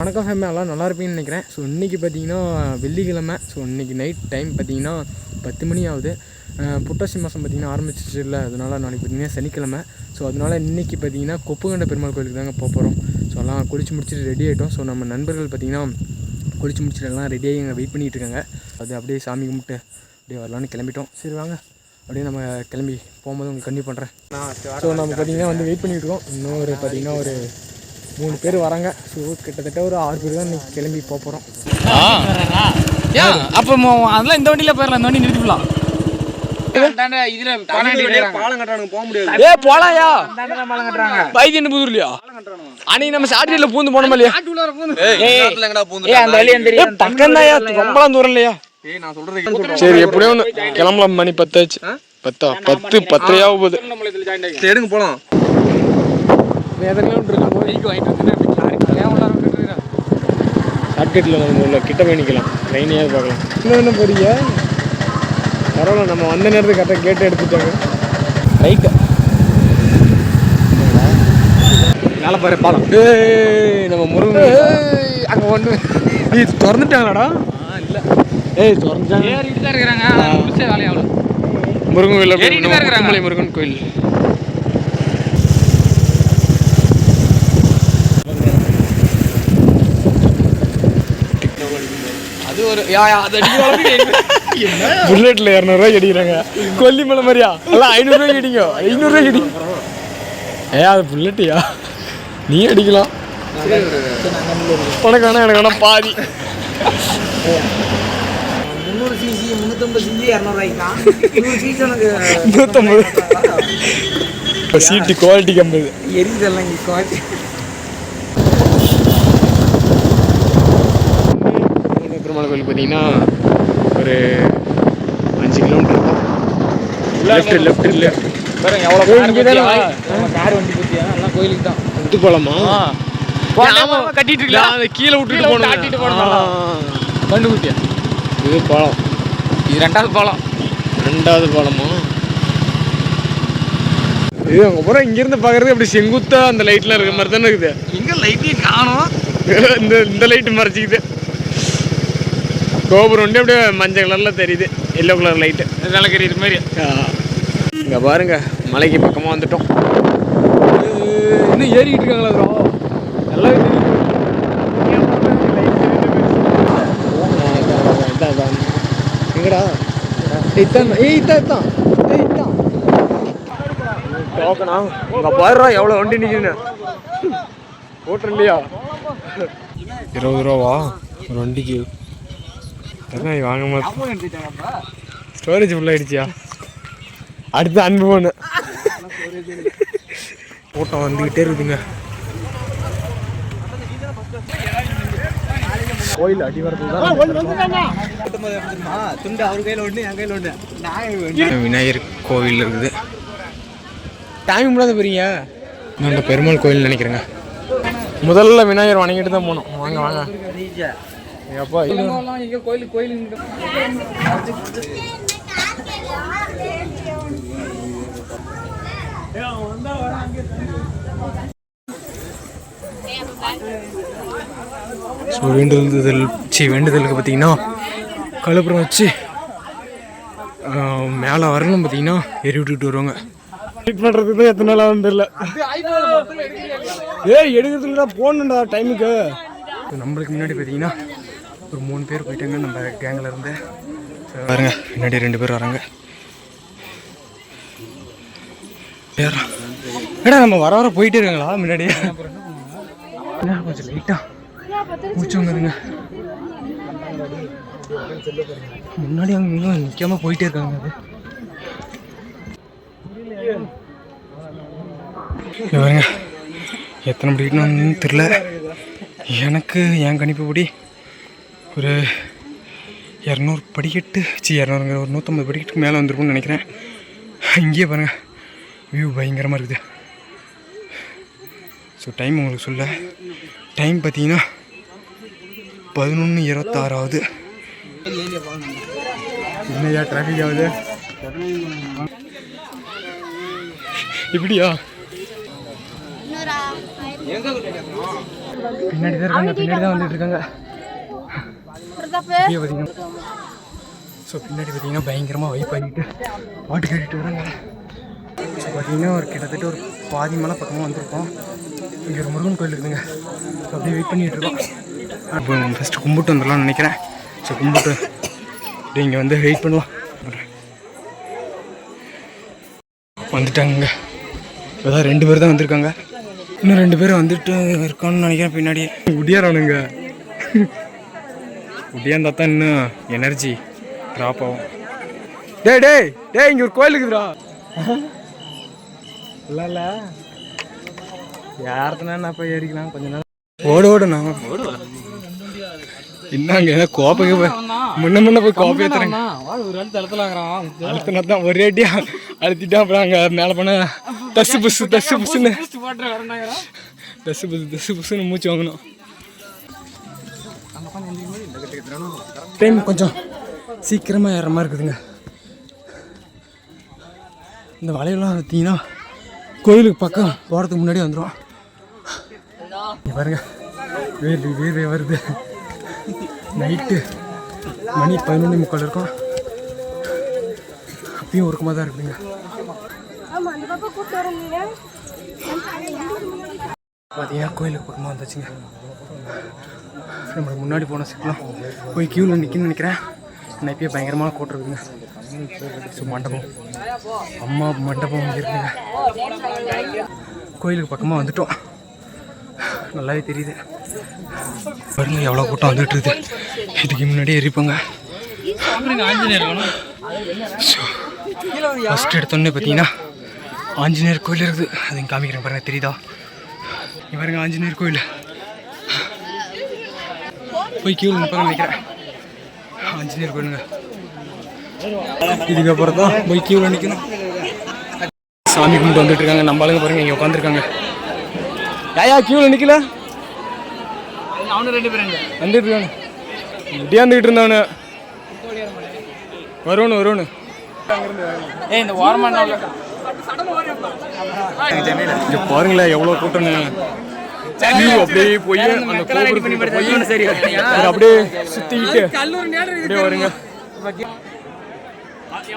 வணக்கம் ஃபேமிலி எல்லாம் நல்லா இருப்பீங்கன்னு நினைக்கிறேன். ஸோ இன்றைக்கி பார்த்தீங்கன்னா வெள்ளிக்கிழமை. ஸோ இன்றைக்கி நைட் டைம் பார்த்தீங்கன்னா பத்து மணி ஆகுது. புட்டாசி மாதம் பார்த்திங்கன்னா ஆரம்பிச்சிச்சு இல்லை. அதனால் நாளைக்கு பார்த்தீங்கன்னா சனிக்கிழமை. ஸோ அதனால் இன்றைக்கி பார்த்தீங்கன்னா கொப்புகண்ட பெருமாள் கோயிலுக்கு தாங்க போக போகிறோம் ஸோ எல்லாம் குளிச்சு முடிச்சுட்டு ரெடி ஆகிட்டோம் ஸோ நம்ம நண்பர்கள் பார்த்திங்கன்னா குளிச்சு முடிச்சுட்டு எல்லாம் ரெடியாகி அங்கே வெயிட் பண்ணிகிட்டு இருக்காங்க. அது அப்படியே சாமி கும்பிட்டு அப்படியே வரலான்னு கிளம்பிட்டோம். சரி வாங்க. அப்படியே நம்ம கிளம்பி போகும்போது உங்களுக்கு கண்டிப்பாக பண்ணுறேன் ஸோ நம்ம பார்த்தீங்கன்னா வந்து வெயிட் பண்ணிகிட்டு இருக்கோம். இன்னும் ஒரு ஒரு மூணு பேர் வராங்க. ஸோ கிட்டத்தட்ட ஒரு ஆறு பேர் தான் இன்னைக்கு கிளம்பி போக போகிறோம் ஏன் அப்போ அதெல்லாம் இந்த வண்டியில போயிடலாம் இந்த வண்டி நிறுத்திக்கலாம் சரி எப்படியோ ஒன்று கிளம்பலாம் மணி பத்தாச்சு. பத்தா பத்து சரி, எடுங்க போலாம். எத்தனை கிலோமீட்டர் ஷார்ட்கட்டில் நம்ம உள்ள கிட்ட போய் நிற்கலாம் ட்ரெயினையாவது பார்க்கலாம். இன்னும் என்ன போறீங்க? பரவாயில்ல நம்ம வந்த நேரத்துக்கு கரெக்டாக கேட்டு எடுத்துட்டாங்க. ரைட்டு மேல பாரு பாலம். ஏய் நம்ம முருகன் அங்கே ஒன்று நீ திறந்துட்டாங்களாடா? இல்ல. ஏய் திறந்துட்டாங்க. ஏறிட்டு தான் இருக்கிறாங்க. வேலையாவல முருகன் கோயில் முருகன் கோயில் அது ஒரு யா யா அது அடிக்கிற அளவுக்கு புல்லட்ல இரநூறுவா அடிக்கிறாங்க கொல்லிமலை மாதிரியா? எல்லாம் ஐநூறுரூவா அடிங்க ஐநூறுரூவா அடி ஏ அது புல்லட்டியா? நீ அடிக்கலாம். உனக்கு வேணா எனக்கு வேணா பாதி. முந்நூறு சிசி முந்நூற்றம்பது சிசி இரநூறுவாய்க்கா. நூறு சிசி உனக்கு நூற்றம்பது இப்போ சீட்டு குவாலிட்டி கம்பது குவாலிட்டி கோயில் பார்த்தீங்கன்னா ஒரு அஞ்சு கிலோமீட்டர் லெஃப்ட் லெஃப்ட் லெஃப்ட் பாருங்க எவ்வளவு கார் வண்டி எல்லாம் கோயிலுக்கு தான். இது போலாமா? கட்டிட்டு இருக்கல அதை கீழே விட்டுட்டு போகணும் காட்டிட்டு. கண்டு குட்டியா இது பாலம். இது ரெண்டாவது பாலம். ரெண்டாவது பாலமா? இது அங்கே போகிற இங்கேருந்து பார்க்குறது அப்படி செங்குத்தா அந்த லைட்லாம் இருக்க மாதிரி தானே இருக்குது. எங்க லைட்டையும் காணோம். இந்த இந்த லைட்டு மறைச்சிக்குது. கோபுரம் ஒன்றே அப்படியே மஞ்சள் கலரில் தெரியுது. எல்லோ கலர் லைட்டு நிலக்கரி இது மாதிரி இங்கே பாருங்க மலைக்கு பக்கமாக வந்துட்டோம். இன்னும் ஏறிக்கிட்டு இருக்காங்களா bro? நல்லா எங்கடா இத்தான் ஏய் இத்தான் இத்தான் ஏய் இத்தான் டோக்கனா இங்க பாருடா எவ்வளோ வண்டி நிற்குதுன்னு ஓட்டுற இல்லையா? இருபது ரூபாவா? ஒரு வண்டிக்கு என்ன வாங்க மாட்டேன். ஸ்டோரேஜ் ஃபுல் ஆயிடுச்சியா? அடுத்து அன்பு ஒன்று கூட்டம் வந்துக்கிட்டே இருக்குதுங்க. கோயில் அடிவாரத்தில் விநாயகர் கோவில் இருக்குது. டைம் முடியாத போறீங்க. நான் பெருமாள் கோயில் நினைக்கிறேங்க. முதல்ல விநாயகர் வணங்கிட்டு தான் போனோம். வாங்க வாங்க. அப்பா எங்க கோயிலுக்கு கோயிலுக்கு ஸோ வேண்டுதல் சி வேண்டுதலுக்கு பார்த்தீங்கன்னா கழுப்புறம் வச்சு மேலே வரணும் பார்த்தீங்கன்னா எரி விட்டுட்டு வருவாங்க. வெயிட் பண்ணுறதுக்கு தான் எத்தனை நாள் ஆகும் தெரியல. ஏய் எடுக்கிறதுல போகணுண்டா டைமுக்கு நம்மளுக்கு முன்னாடி பார்த்தீங்கன்னா ஒரு மூணு பேர் போயிட்டாங்க நம்ம கேங்கில் இருந்து. பாருங்க பின்னாடி ரெண்டு பேர் வராங்க. ஏடா நம்ம வர வர போயிட்டே இருக்காங்களா முன்னாடி? என்ன கொஞ்சம் லைட்டாக முடிச்சவங்க முன்னாடி அவங்க நிற்காம போயிட்டே இருக்காங்க. அது எத்தனை படிக்கணும்னு தெரில எனக்கு என் கணிப்புப்படி ஒரு இரநூறு படிக்கட்டு சி இரநூறுங்கிற ஒரு நூற்றம்பது படிக்கட்டுக்கு மேலே வந்திருக்கும்னு நினைக்கிறேன். இங்கேயே பாருங்கள் வியூ பயங்கரமாக இருக்குது. ஸோ டைம் உங்களுக்கு சொல்ல டைம் பார்த்தீங்கன்னா பதினொன்று இருபத்தாறாவது. என்னையா டிராஃபிக் ஆகுது? இப்படியா? பின்னாடி தான் இருக்காங்க பின்னாடி தான் வந்துட்டு இருக்காங்க. ஸோ பின்னாடி பார்த்தீங்கன்னா பயங்கரமாக வைப் ஆகிட்டு பாட்டு கேட்டுட்டு வராங்க. ஸோ பார்த்தீங்கன்னா ஒரு கிட்டத்தட்ட ஒரு பாதி மலை பக்கமாக வந்திருக்கோம். இங்கே ஒரு முருகன் கோயில் இருக்குதுங்க. ஸோ அப்படியே வெயிட் பண்ணிகிட்டு இருக்கோம். இப்போ ஃபஸ்ட்டு கும்பிட்டு வந்துடலாம்னு நினைக்கிறேன். ஸோ கும்பிட்டு அப்படியே இங்கே வந்து வெயிட் பண்ணுவோம். வந்துட்டாங்க. இப்போதான் ரெண்டு பேர் தான் வந்திருக்காங்க. இன்னும் ரெண்டு பேரும் வந்துட்டு இருக்கான்னு நினைக்கிறேன் பின்னாடி உடியாந்தா தான் இன்னும் எனர்ஜி ட்ராப் ஆகும் டேய் டேய் டேய் இங்கே ஒரு கோயில் இருக்குதுடா இல்லை இல்லை யார்த்தனா நான் போய் ஏறிக்கலாம் கொஞ்ச நேரம் ஓடு ஓடு நான் என்னங்க கோப்பைக்கு போய் முன்ன முன்ன போய் கோப்பை ஏத்துறேங்க ஒரு ஆள் தளத்துலாங்கிறான் அழுத்தினா தான் ஒரே அடியா அழுத்திட்டா அப்புறம் அங்கே மேலே போன தசு புசு தசு புசுன்னு தசு புசு தசு புசுன்னு மூச்சு வாங்கணும் ட்ரெயின் கொஞ்சம் சீக்கிரமாக ஏற மாதிரி இருக்குதுங்க. இந்த வளையெல்லாம் பார்த்தீங்கன்னா கோயிலுக்கு பக்கம் போகிறதுக்கு முன்னாடி வந்துடும் இங்க பாருங்க வேர்வை வேர்வை வருது. நைட்டு மணி பதினொன்று முக்கால் இருக்கும். அப்பயும் ஒருக்கமாக தான் இருக்குதுங்க. பார்த்தீங்கன்னா கோயிலுக்கு பக்கமாக வந்தாச்சுங்க. நம்மளுக்கு முன்னாடி போன சிக்கலாம் போய் க்யூவில் நிற்கணும்னு நினைக்கிறேன். நான் இப்பயே பயங்கரமான கூட்டம் இருக்குங்க. ஸோ மண்டபம். அம்மா மண்டபம் இருக்குங்க. கோயிலுக்கு பக்கமாக வந்துட்டோம். நல்லாவே தெரியுது. பாருங்க எவ்வளோ கூட்டம் வந்துட்டு இருக்குது இதுக்கு முன்னாடியே எரிப்பாங்க. ஃபஸ்ட் எடுத்தோன்னே பார்த்தீங்கன்னா ஆஞ்சநேயர் கோயில் இருக்குது. அதையும் காமிக்கிறேன் பாருங்க தெரியுதா? பாருங்க ஆஞ்சநேயர் கோயில். போய் கியூவில் நிற்பாங்க நினைக்கிறேன். ஆஞ்சநேயர் கோயிலுங்க. இதுக்கப்புறம் தான் போய் கியூவில் நிற்கணும் சாமி கும்பிட்டு வந்துட்டு இருக்காங்க. நம்ம ஆளுங்க பாருங்க இங்கே உட்காந்துருக்காங்க யாயா கியூவில் நிற்கல அவனு ரெண்டு பேரும் வந்துட்டு இருக்காங்க. இப்படியாந்துக்கிட்டு இருந்தவனு வருவனு வருவனு. ஏய் இந்த ஓரமா இங்க பாருங்களேன் எவ்வளோ கூட்டம்னு. queue அப்படியே போய் அந்த கோபுரத்துக்கிட்ட போய் சரி அப்படியே சுத்திக்கிட்டு அப்படியே வருங்க.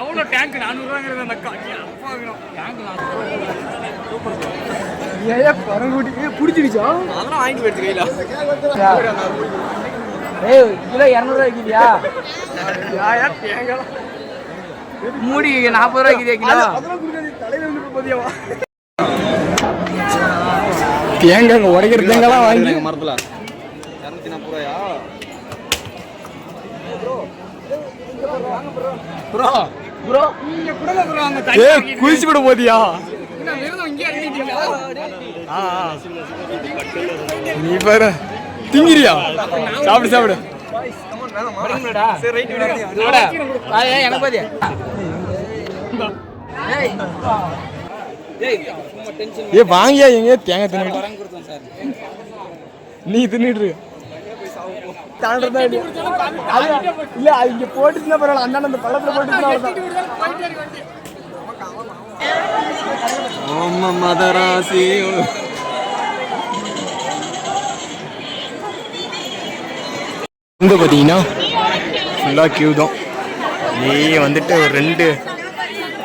எவ்வளோ டேங்க் நானூறுவாங்கிறது அந்த பிடிச்சிருச்சா அதெல்லாம் வாங்கி போயிடுச்சு கையில. ஏய் கிலோ இரநூறுவா விற்கிதியா மூடி நாற்பது ரூபா விற்கிதியா கிலோ? தேங்காங்க உடைக்கிற தேங்காய்லாம் வாங்கி மரத்துல. இரநூத்தி நாற்பது ரூபாயா? ப்ரோ ப்ரோ நீங்க ப்ரோ அங்க குளிச்சு விட போதியா? தண்ணி விருதம் இங்கே இறங்கிட்டீங்களா நீ பாரு. திங்கிறியா? சாப்பிடு சாப்பிடு. வரீங்களாடா சரி ரைட் எனக்கு பாதி ஏய் ஏய் சும்மா டென்ஷன் ஏ வாங்கியா எங்க தேங்காய் சார் நீ தின்னுட்டு இல்ல இங்க போட்டுச்சுன்னா பரவாயில்ல. அந்தாண்ட அந்த பள்ளத்துல அவ்வளவுதான். ஆமா மதராசி இங்கே பார்த்தீங்கன்னா ஃபுல்லாக கியூ தான். நீ வந்துட்டு ஒரு ரெண்டு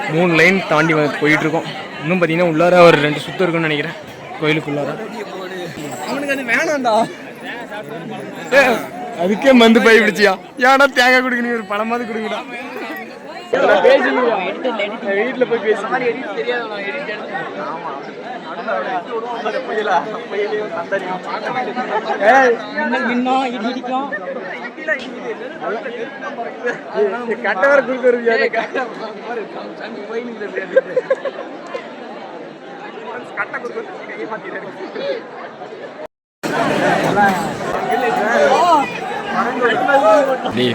மூணு லைன் தாண்டி வந்து போயிட்டுருக்கோம் இன்னும் பார்த்தீங்கன்னா உள்ளார ஒரு ரெண்டு சுத்தம் இருக்குன்னு நினைக்கிறேன். கோயிலுக்குள்ளார. அவனுக்கு அது வேணாம்டா. ஏ, அதுக்கே மந்து பை பிடிச்சியா ஏன்னா தேங்காய் கொடுக்கணும் ஒரு பழமாவது கொடுங்கடா. வீட்டில் போய் பேசி ஏய், கட்ட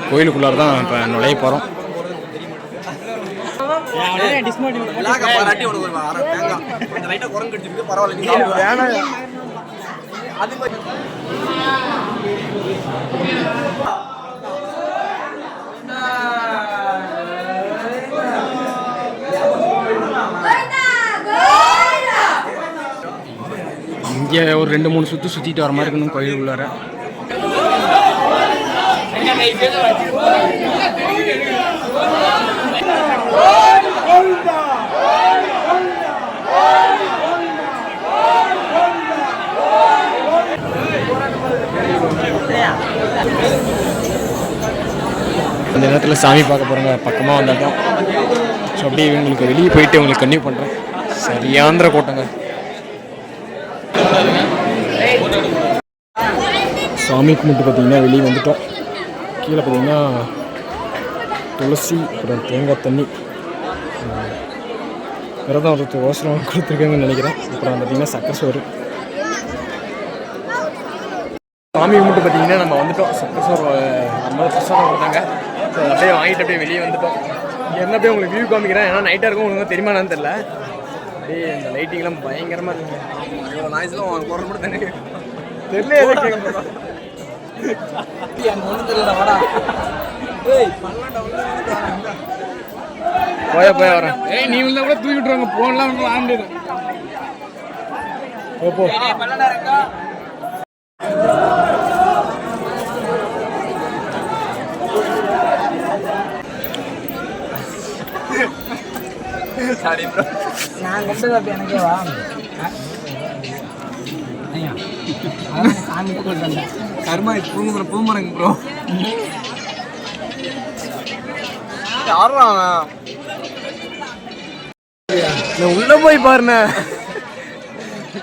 கோயிலுக்குள்ளார தான் இப்போ நுழைய போகிறோம் விழாக்க பாராட்டி உனக்கு ஒரு அரை தேங்காய் கொஞ்சம் லைட்டா குரங்கு கடிச்சிருக்கு பரவாயில்ல நீ சாப்பிடு. வேணாம் அது மாதிரி இங்கே இங்கே ஒரு ரெண்டு மூணு சுற்று சுற்றிட்டு வர மாதிரி இருக்கணும் கோயிலுக்குள்ளார அந்த நேரத்தில் சாமி பார்க்க போகிறாங்க பக்கமாக வந்தாட்டம் ஸோ அப்படியே இவங்களுக்கு வெளியே போயிட்டு இவங்களுக்கு கன்னியூ பண்ணுறேன் சரியாந்திர கூட்டங்க. சாமி கும்பிட்டு பார்த்தீங்கன்னா வெளியே வந்துட்டோம். கீழே பார்த்தீங்கன்னா துளசி அப்புறம் தேங்காய் தண்ணி விரதம் ஒருத்தர் ஓசரம் கொடுத்துருக்கேன்னு நினைக்கிறேன். அப்புறம் பார்த்தீங்கன்னா சக்கரை சோறு. சாமி கும்பிட்டு பார்த்தீங்கன்னா நம்ம வந்துட்டோம். சக்கரை சோறு நம்ம பிரசாதம் கொடுத்தாங்க. அப்படியே வாங்கிட்டு அப்படியே வெளியே வந்துட்டோம். என்ன அப்படியே உங்களுக்கு வியூ காமிக்கிறேன். ஏன்னா நைட்டாக இருக்கும். உங்களுக்கு தெரியுமா என்னன்னு தெரியல. அப்படியே இந்த லைட்டிங்லாம் பயங்கரமாக இருக்குங்க. இவ்வளோ நாய்ஸ்லாம் உனக்கு குரல் மட்டும் தானே? தெரியல போய போய் வரேன். ஏய் நீ உள்ள கூட தூக்கி விட்டுருவாங்க போன்லாம் ஆண்டு போ போ. சாரி ப்ரோ நான் கொண்டது அப்படி எனக்கே வா. சாமி கர்மா இது பூங்குற பூமரங்க ப்ரோ நான் உள்ள போய் பாருண்ணே.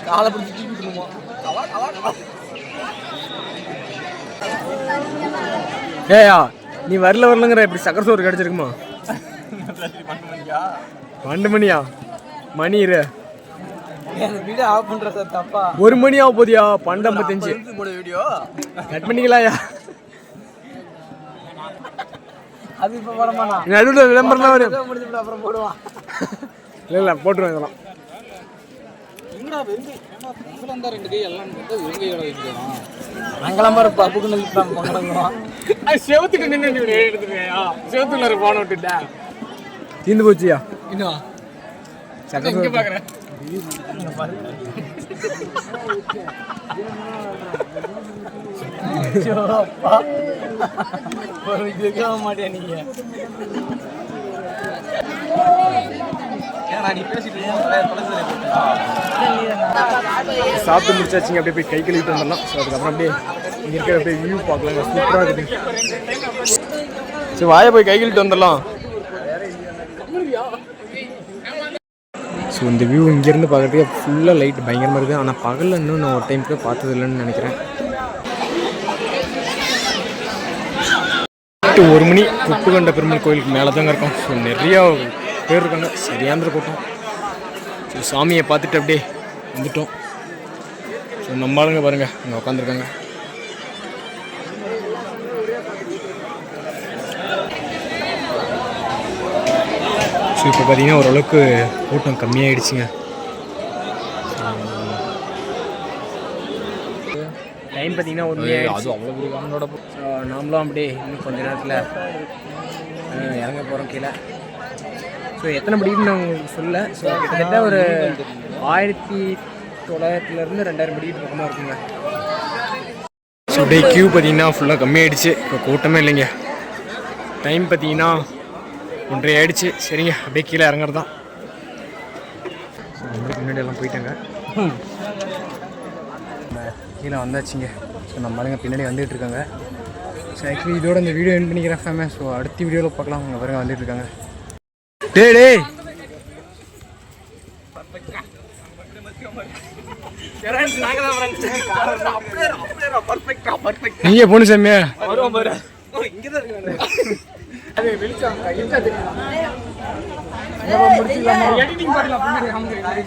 காலை பிடிச்சி தூக்கிட்டு இருப்போம் ஏயா நீ வரல வரலங்கிற இப்படி சக்கரை சோறு கிடைச்சிருக்குமா? பன்னெண்டு மணியா? மணி இரு. ஒரு மணி ஆக போதியா பன்னெண்டு ஐம்பத்தஞ்சு. கட் பண்ணிக்கலாம்யா. அது இப்போ போடமாண்ணா நடுவில் விளம்பரம் வரும் முடிஞ்சு அப்புறம் போடுவான். இல்லை இல்லை போட்டுருவேன் இதெல்லாம். அங்கெல்லாம் பப்புக்கு செவத்துக்கு நின்று செவத்துல போன விட்டுட்டேன் தீந்து போச்சியா? இன்னும் பாக்குறேன் மாட்டியா நீங்க சாப்பிட்டு முடிச்சாச்சுங்க அப்படியே போய் கை கழுவிட்டு வந்துடலாம். ஸோ அதுக்கப்புறம் அப்படியே இங்கே இருக்கிற அப்படியே வியூ பார்க்கலாங்க சூப்பராக இருக்குது. சரி வாயை போய் கை கழுவிட்டு வந்துடலாம். ஸோ இந்த வியூ இங்கேருந்து பார்க்குறதுக்கு ஃபுல்லாக லைட் பயங்கரமாக இருக்குது ஆனால் பகலில் இன்னும் நான் ஒரு டைம் கூட பார்த்தது இல்லைன்னு நினைக்கிறேன் ஒரு மணி குப்புகண்ட பெருமாள் கோயிலுக்கு மேலே தாங்க இருக்கோம். ஸோ நிறையா பேர் இருக்காங்க. சரியாந்திர கூட்டம் ஸோ சாமியை பார்த்துட்டு அப்படியே வந்துட்டோம். ஸோ நம்ம ஆளுங்க அங்கே உட்காந்துருக்காங்க ஸோ இப்போ பார்த்தீங்கன்னா ஓரளவுக்கு கூட்டம் கம்மியாயிடுச்சுங்க. டைம் பார்த்தீங்கன்னா ஒரு மணி ஆயிடுச்சு. அவ்வளோ பெரிய காமனோட ஸோ நாமளும் அப்படியே இன்னும் கொஞ்ச நேரத்தில் இறங்க போகிறோம் கீழே. ஸோ எத்தனை படின்னு நான் உங்களுக்கு சொல்ல ஸோ கிட்டத்தட்ட ஒரு ஆயிரத்தி தொள்ளாயிரத்துலேருந்து ரெண்டாயிரம் படிக்கிட்டு பக்கமாக இருக்குங்க. ஸோ அப்படியே கியூ பார்த்தீங்கன்னா ஃபுல்லாக கம்மியாயிடுச்சு. இப்போ கூட்டமே இல்லைங்க. டைம் பார்த்தீங்கன்னா ஒன்றரை ஆயிடுச்சு சரிங்க அப்படியே கீழே இறங்குறது தான் முன்னாடி எல்லாம் போயிட்டாங்க கீழே வந்தாச்சுங்க. ஸோ நம்ம ஆளுங்க பின்னாடி வந்துட்டு இருக்காங்க. ஸோ ஆக்சுவலி இதோட இந்த வீடியோ என் பண்ணிக்கிறேன் ஃபேமஸ் ஸோ அடுத்த வீடியோவில் பார்க்கலாம். அவங்க பாருங்க வந்துட்டு இருக்காங்க. டேய் டேய். நீங்க பொண்ணு சாமியா. வருவான் பாரு இங்கே தான் இருக்கு எடிட்டிங் பண்ணலாம் பின்னாடி